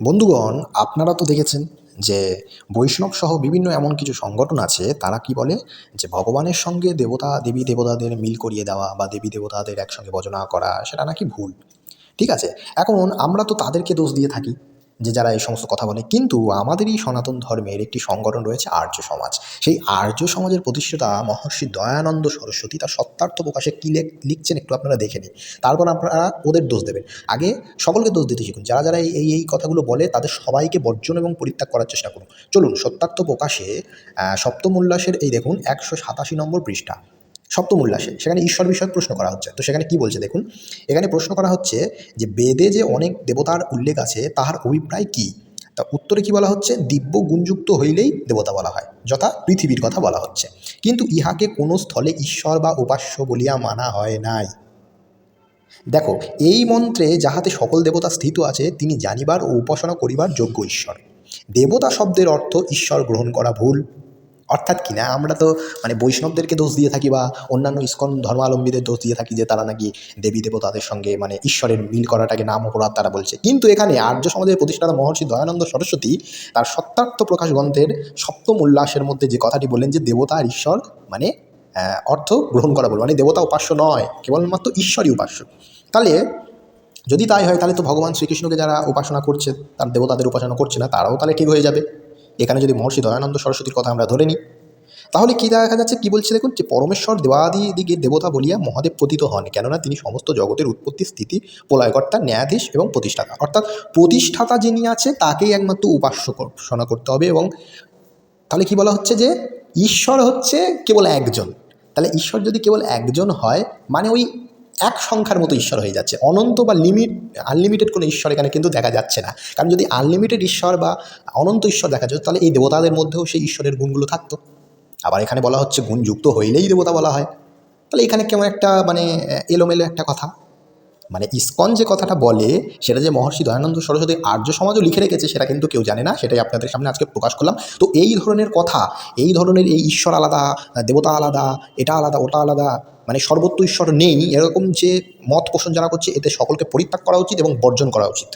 বন্ধুগণ, আপনারা তো দেখেছেন যে বৈষ্ণব সহ বিভিন্ন এমন কিছু সংগঠন আছে, তারা কি বলে? যে ভগবানের সঙ্গে দেবতা, দেবী দেবতাদের মিল করিয়ে দেওয়া বা দেবী দেবতাদের একসঙ্গে ভজনা করা, সেটা নাকি ভুল? ঠিক আছে, এখন আমরা তো তাদেরকে দোষ দিয়ে থাকি। যে যারা এই সমস্ত কথা বলে কিন্তু আমাদেরই সনাতন ধর্মের একটি সংগঠন রয়েছে আর্য সমাজ। সেই আর্য সমাজের প্রতিষ্ঠাতা মহর্ষি দয়ানন্দ সরস্বতী তার সত্যার্থ প্রকাশে কী লেখ লিখছেন একটু আপনারা দেখে নিন। তারপর আপনারা ওদের দোষ দেবেন। আগে সকলকে দোষ দিতে শিখুন। যারা যারা এই এই কথাগুলো বলে তাদের সবাইকে বর্জন এবং পরিত্যাগ করার চেষ্টা করুন। চলুন সত্যার্থ প্রকাশে আহ, সপ্তম উল্লাসের এই দেখুন একশো সাতাশি নম্বর পৃষ্ঠা। সপ্তম উল্লাসে সেখানে ঈশ্বর বিষয়ক প্রশ্ন করা হচ্ছে। তো সেখানে কি বলছে দেখুন, এখানে প্রশ্ন করা হচ্ছে যে বেদে যে অনেক দেবতার উল্লেখ আছে, তাহার অভিপ্রায় কি? তা উত্তরে কি বলা হচ্ছে, দিব্য গুণযুক্ত হইলেই দেবতা বলা হয়, যথা পৃথিবীর কথা বলা হচ্ছে। কিন্তু ইহাকে কোনো স্থলে ঈশ্বর বা উপাস্য বলিয়া মানা হয় নাই। দেখো, এই মন্ত্রে যাহাতে সকল দেবতা স্থিত আছে, তিনি জানিবার ও উপাসনা করিবার যোগ্য ঈশ্বর। দেবতা শব্দের অর্থ ঈশ্বর গ্রহণ করা ভুল। অর্থাৎ কি না, আমরা তো মানে বৈষ্ণবদেরকে দোষ দিয়ে থাকি বা অন্যান্য ইস্কন ধর্মাবলম্বীদের দোষ দিয়ে থাকি যে তারা নাকি দেবী দেবতাদের সঙ্গে মানে ঈশ্বরের মিল করাটাকে নাম অপরাধ তারা বলছে। কিন্তু এখানে আর্য সমাজের প্রতিষ্ঠাতা মহর্ষি দয়ানন্দ সরস্বতী তার সত্যার্থ প্রকাশ গ্রন্থের সপ্তম উল্লাসের মধ্যে যে কথাটি বললেন যে দেবতা আর ঈশ্বর মানে অর্থ গ্রহণ করা বল মানে দেবতা উপাস্য নয়, কেবলমাত্র ঈশ্বরই উপাস্য। তাহলে যদি তাই হয়, তাহলে তো ভগবান শ্রীকৃষ্ণকে যারা উপাসনা করছে, তার দেবতাদের উপাসনা করছে না, তারাও তাহলে ঠিক হয়ে যাবে। এখানে যদি মহর্ষি দয়ানন্দ সরস্বতীর কথা আমরা ধরে নিই, তাহলে কী দেখা যাচ্ছে, কী বলছে দেখুন, যে পরমেশ্বর দেবাদি দিকে দেবতা বলিয়া মহাদেব পতিত হন, কেননা তিনি সমস্ত জগতের উৎপত্তি, স্থিতি প্রলয়কর্তা ন্যায়াধীশ এবং প্রতিষ্ঠাতা। অর্থাৎ প্রতিষ্ঠাতা যিনি আছে, তাকেই একমাত্র উপাস্য উপাসনা করতে হবে এবং তাহলে কি বলা হচ্ছে যে ঈশ্বর হচ্ছে কেবল একজন। তাহলে ঈশ্বর যদি কেবল একজন হয় মানে ওই এক সংখ্যার মতো ঈশ্বর হয়ে যাচ্ছে। অনন্ত বা লিমিট আনলিমিটেড কোনো ঈশ্বর এখানে কিন্তু দেখা যাচ্ছে না। কারণ যদি আনলিমিটেড ঈশ্বর বা অনন্ত ঈশ্বর দেখা যেত, তাহলে এই দেবতাদের মধ্যেও সেই ঈশ্বরের গুণগুলো থাকতো। আবার এখানে বলা হচ্ছে গুণযুক্ত হইলেই দেবতা বলা হয়। তাহলে এখানে কেমন একটা মানে এলোমেলো একটা কথা। মানে ইস্কন যে কথাটা বলে, সেটা যে মহর্ষি দয়ানন্দ সরস্বতী আর্য সমাজও লিখে রেখেছে, সেটা কিন্তু কেউ জানে না, সেটাই আপনাদের সামনে আজকে প্রকাশ করলাম। তো এই ধরনের কথা, এই ধরনের এই ঈশ্বর আলাদা, দেবতা আলাদা, এটা আলাদা, ওটা আলাদা মানে সর্বত্র ঈশ্বর নেই, এরকম যে মত পোষণ যারা করছে, এতে সকলকে পরিত্যাগ করা উচিত এবং বর্জন করা উচিত।